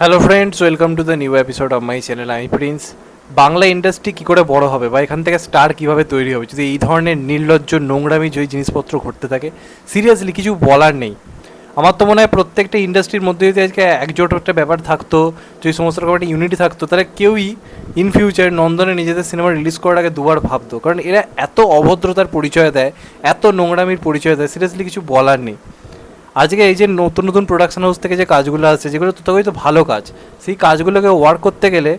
Hello friends welcome to the new episode of my channel আমি Prince Bangla industry কী করে বড় হবে বা এখান থেকে স্টার কীভাবে তৈরি হবে? যদি এই ধরনের নির্লজ্জ নোংরামি যে জিনিসপত্র ঘটতে থাকে সিরিয়াসলি কিছু বলার নেই। আমার তো মনে হয় প্রত্যেকটা ইন্ডাস্ট্রির মধ্যে যদি আজকে একজোট একটা ব্যাপার থাকতো, যদি সমস্ত রকম একটা ইউনিটি থাকতো, তাহলে কেউই ইন ফিউচার নন্দনে নিজেদের সিনেমা রিলিজ করার আগে দুবার ভাবতো। কারণ এরা এত অভদ্রতার পরিচয় দেয়, এত নোংরামির পরিচয় দেয় সিরিয়াসলি কিছু বলার নেই। আজকে এই যে নতুন নতুন প্রোডাকশন হাউস থেকে যে কাজগুলো আসছে, যেগুলো তথাকথিত ভালো কাজ, সেই কাজগুলোকে ওয়ার্ক করতে গেলে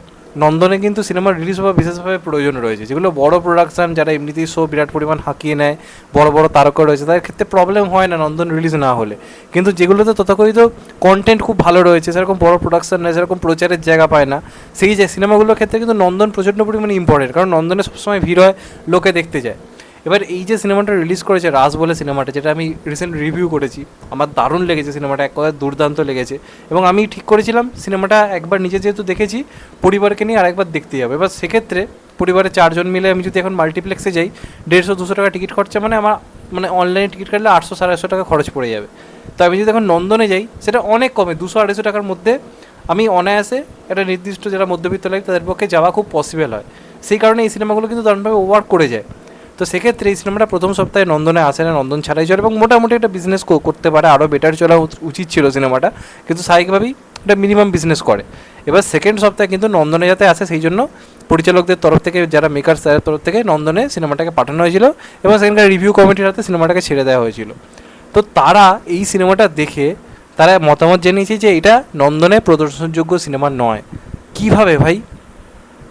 নন্দনে কিন্তু সিনেমার রিলিজ হওয়া বিশেষভাবে প্রয়োজন রয়েছে। যেগুলো বড় প্রোডাকশন যারা এমনিতেই শো বিরাট পরিমাণ হাঁকিয়ে নেয়, বড় বড় তারকা রয়েছে, তাদের ক্ষেত্রে প্রবলেম হয় না নন্দন রিলিজ না হলে। কিন্তু যেগুলোতে তথাকথিত কন্টেন্ট খুব ভালো রয়েছে, সেরকম বড় প্রোডাকশন নেয়, সেরকম প্রচারের জায়গা পায় না, সেই যে সিনেমাগুলোর ক্ষেত্রে কিন্তু নন্দন প্রচণ্ড পরিমাণে ইম্পর্টেন্ট কারণ নন্দনে সবসময় ভিড় হয়, লোকে দেখতে যায়। এবার এই যে সিনেমাটা রিলিজ করেছে রাজ বলে সিনেমাটা, যেটা আমি রিসেন্ট রিভিউ করেছি, আমার দারুণ লেগেছে সিনেমাটা, এক কথায় দুর্দান্ত লেগেছে। এবং আমি ঠিক করেছিলাম, সিনেমাটা একবার নিজে যেহেতু দেখেছি, পরিবারকে নিয়ে আরেকবার দেখতে যাবে। এবার সেক্ষেত্রে পরিবারের চারজন মিলে আমি যদি এখন মাল্টিপ্লেক্সে যাই, দেড়শো, দুশো টাকা টিকিট খরচা মানে আমার মানে অনলাইনে টিকিট কাটলে আটশো, সাড়ে আটশো টাকা খরচ পড়ে যাবে। তো আমি যদি এখন নন্দনে যাই, সেটা অনেক কমে, দুশো, আড়াইশো টাকার মধ্যে আমি অনায়াসে একটা নির্দিষ্ট যারা মধ্যবিত্ত লাগে তাদের পক্ষে যাওয়া খুব পসিবল হয়। সেই কারণে এই সিনেমাগুলো কিন্তু দারুণভাবে ওভার করে যায়। তো সেক্ষেত্রে এই সিনেমাটা প্রথম সপ্তাহে নন্দনে আসে না, নন্দন ছাড়াই চলে এবং মোটামুটি একটা বিজনেস করতে পারে আরও বেটার চলা উচ- উচিত ছিল সিনেমাটা। কিন্তু স্বাভাবিকভাবেই এটা মিনিমাম বিজনেস করে। এবার সেকেন্ড সপ্তাহে কিন্তু নন্দনে যাতে আসে, সেই জন্য পরিচালকদের তরফ থেকে, যারা মেকার্স তাদের তরফ থেকে নন্দনে সিনেমাটাকে পাঠানো হয়েছিল এবং সেখানকার রিভিউ কমিটির হাতে সিনেমাটাকে ছেড়ে দেওয়া হয়েছিল। তো তারা এই সিনেমাটা দেখে তারা মতামত জানিয়েছে যে এটা নন্দনে প্রদর্শনযোগ্য সিনেমা নয়। কীভাবে ভাই?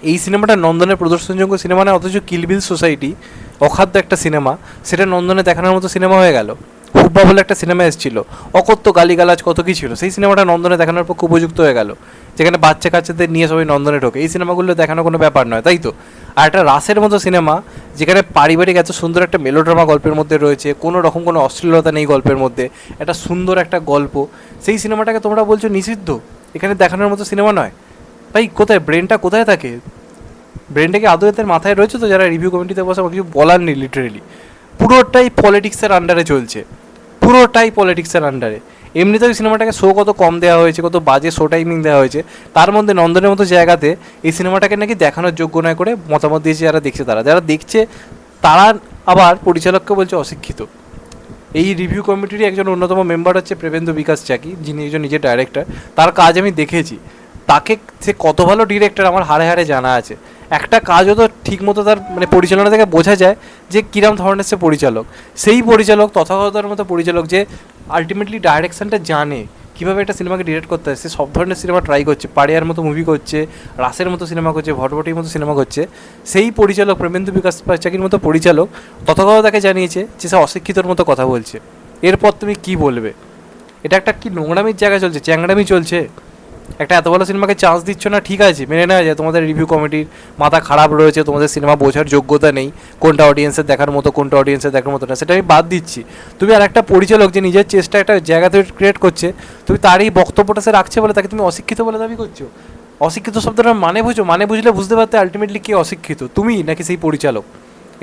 এই সিনেমাটা নন্দনের প্রদর্শনযোগ্য সিনেমা নয় অথচ কিলবিল সোসাইটি অখাদ্য একটা সিনেমা, সেটা নন্দনে দেখানোর মতো সিনেমা হয়ে গেল। হুব্বা বলে একটা সিনেমা এসেছিল। অকথ্য গালিগালাজ কত কি ছিল? সেই সিনেমাটা নন্দনে দেখানোর পক্ষে উপযুক্ত হয়ে গেল। যেখানে বাচ্চা কাচ্চাদের নিয়ে সবাই নন্দনে ঢোকে। এই সিনেমাগুলো দেখানো কোনো ব্যাপার নয়, তাই তো? আর একটা রাসের মতো সিনেমা, যেখানে পারিবারিক এত সুন্দর একটা মেলোড্রামা গল্পের মধ্যে রয়েছে, কোনো রকম কোনো অশ্লীলতা নেই গল্পের মধ্যে, একটা সুন্দর একটা গল্প। সেই সিনেমাটাকে তোমরা বলছো নিষিদ্ধ? এখানে দেখানোর মতো সিনেমা নয়? ভাই, কোথায়? ব্রেনটা কোথায় থাকে? ব্রেনটাকে আদৌ এদের মাথায় রয়েছে তো যারা রিভিউ কমিটিতে বসে আমার কিছু বলার নেই লিটারেলি পুরোটাই পলিটিক্সের আন্ডারে চলছে। পুরোটাই পলিটিক্সের আন্ডারে এমনিতেও সিনেমাটাকে শো কত কম দেওয়া হয়েছে, কত বাজে শো টাইমিং দেওয়া হয়েছে, তার মধ্যে নন্দনের মতো জায়গাতে এই সিনেমাটাকে নাকি দেখানোর যোগ্য নয় করে মতামত দিয়েছে যারা দেখছে তারা। যারা দেখছে, তারা আবার পরিচালককে বলছে অশিক্ষিত। এই রিভিউ কমিটিরই একজন অন্যতম মেম্বার হচ্ছে প্রেবেন্দ্র বিকাশ চাকি যিনি একজন নিজের ডাইরেক্টর তার কাজ আমি দেখেছি। তাকে সে কত ভালো ডিরেক্টর আমার হারে হারে জানা আছে। একটা কাজও তো ঠিক মতো তার মানে পরিচালনা থেকে বোঝা যায় যে কিরম ধরনের সে পরিচালক। সেই পরিচালক তথাগতার মতো পরিচালক যে আলটিমেটলি ডাইরেকশনটা জানে, কীভাবে একটা সিনেমাকে ডিরেক্ট করতে হয়, সে সব ধরনের সিনেমা ট্রাই করছে। পাড়িয়ার মতো মুভি করছে, রাসের মতো সিনেমা করছে, ভটভটির মতো সিনেমা করছে। সেই পরিচালক প্রেমেন্দ্র বিকাশ চাকির মতো পরিচালক তথাগত তাকে জানিয়েছে যে সে অশিক্ষিতর মতো কথা বলছে। এরপর তুমি কি বলবে? এটা একটা কি নোংরামির জায়গা চলছে? চ্যাংড়ামি চলছে? একটা এত ভালো সিনেমাকে চান্স দিচ্ছ না, ঠিক আছে, মেনে নেওয়া যায়। তোমাদের রিভিউ কমিটির মাথা খারাপ রয়েছে, তোমাদের সিনেমা বোঝার যোগ্যতা নেই, কোনটা অডিয়েন্সের দেখার মতো, কোনটা অডিয়েন্সের দেখার মতো না, সেটা আমি বাদ দিচ্ছি। তুমি আর একটা পরিচালক যে নিজের চেষ্টা একটা জায়গা থেকে ক্রিয়েট করছে, তুমি তার এই বক্তব্যটা সে রাখছে বলে তাকে তুমি অশিক্ষিত বলে দাবি করছ? অশিক্ষিত শব্দটার মানে বুঝো মানে বুঝলে বুঝতে পারতে আলটিমেটলি কে অশিক্ষিত, তুমি নাকি সেই পরিচালক?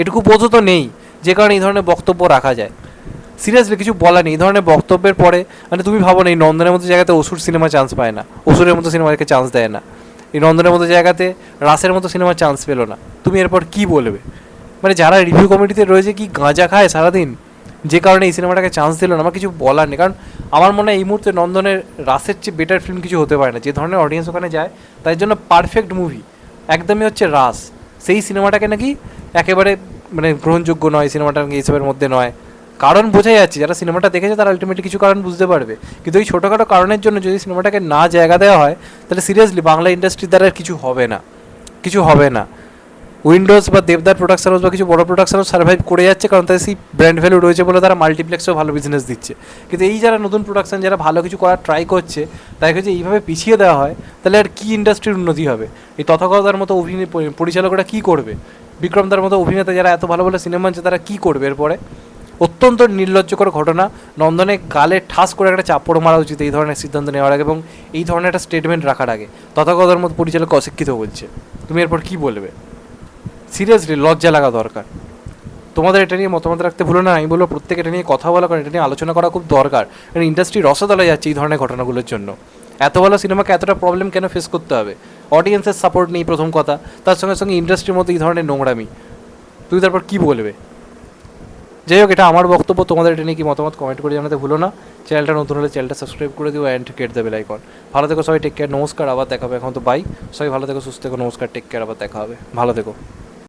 এটুকু বোঝো তো নেই, যে কারণে এই ধরনের বক্তব্য রাখা যায়। সিরিয়াসলি কিছু বলা নেই। এই ধরনের বক্তব্যের পরে মানে তুমি ভাবো না, এই নন্দনের মতো জায়গাতে অসুর সিনেমা চান্স পায় না। অসুরের মতো সিনেমাকে চান্স দেয় না। এই নন্দনের মতো জায়গাতে রাসের মতো সিনেমা চান্স পেল না। তুমি এরপর কি বলবে? মানে যারা রিভিউ কমিটিতে রয়েছে কি গাঁজা খায় সারাদিন? যে কারণে এই সিনেমাটাকে চান্স দিল না, আমার কিছু বলার নেই। কারণ আমার মনে হয় এই মুহূর্তে নন্দনের, রাসের চেয়ে বেটার ফিল্ম কিছু হতে পারে না। যে ধরনের অডিয়েন্স ওখানে যায় তাই জন্য পারফেক্ট মুভি একদমই হচ্ছে রাস। সেই সিনেমাটাকে নাকি একেবারে মানে গ্রহণযোগ্য নয় সিনেমাটা নাকি এইসবের মধ্যে নয়। কারণ বোঝা যাচ্ছে, যারা সিনেমাটা দেখেছে তারা আলটিমেটলি কিছু কারণ বুঝতে পারবে। কিন্তু এই ছোটোখাটো কারণের জন্য যদি সিনেমাটাকে না জায়গা দেওয়া হয়, তাহলে সিরিয়াসলি বাংলা ইন্ডাস্ট্রির দ্বারা কিছু হবে না। কিছু হবে না। উইন্ডোজ বা দেবদার প্রোডাকশন হাউস বা কিছু বড় প্রোডাকশন হাউস সার্ভাইভ করে যাচ্ছে কারণ তাদের সেই ব্র্যান্ড ভ্যালু রয়েছে বলে তারা মাল্টিপ্লেক্সেও ভালো বিজনেস দিচ্ছে। কিন্তু এই যারা নতুন প্রোডাকশন যারা ভালো কিছু করার ট্রাই করছে তাদেরকে যদি এইভাবে পিছিয়ে দেওয়া হয়, তাহলে আর কী ইন্ডাস্ট্রির উন্নতি হবে? এই তথাগতার মতো অভিনয় পরিচালকরা কী করবে? বিক্রমদার মতো অভিনেতা যারা এত ভালো ভালো সিনেমা আছে তারা কী করবে এরপরে? অত্যন্ত নির্লজ্জকর ঘটনা। নন্দনে গালে ঠাস করে একটা চাপড় মারা উচিত এই ধরনের সিদ্ধান্ত নেওয়ার আগে এবং এই ধরনের একটা স্টেটমেন্ট রাখার আগে। তথাগতার মতো পরিচালক অশিক্ষিত বলছে। তুমি এরপর কি বলবে? সিরিয়াসলি লজ্জা লাগা দরকার। তোমাদের এটা নিয়ে মতামত রাখতে ভুলো না, আমি বলব প্রত্যেকে এটা নিয়ে কথা বলা, কারণ এটা নিয়ে আলোচনা করা খুব দরকার। কারণ ইন্ডাস্ট্রি রসতলে যাচ্ছে এই ধরনের ঘটনাগুলোর জন্য। এত ভালো সিনেমাকে এতটা প্রবলেম কেন ফেস করতে হবে? অডিয়েন্সের সাপোর্ট নেই প্রথম কথা। তার সঙ্গে সঙ্গে ইন্ডাস্ট্রির মধ্যে এই ধরনের নোংরামি। তুমি তারপর কি বলবে? যাই হোক, এটা আমার বক্তব্য, তোমাদের এটা নিয়ে কি মতামত কমেন্ট করে জানাতে ভুলো না। চ্যানেলটা নতুন হলে চ্যানেলটা সাবস্ক্রাইব করে দিও অ্যান্ড কেট দেবে লাইকন ভালো থেকো সবাই টেক কেয়ার নমস্কার, আবার দেখাবে এখন তো বাই সবাই ভালো থেকো, সুস্থ থেকো, নমস্কার টেক কেয়ার আবার দেখা হবে। ভালো থেকো।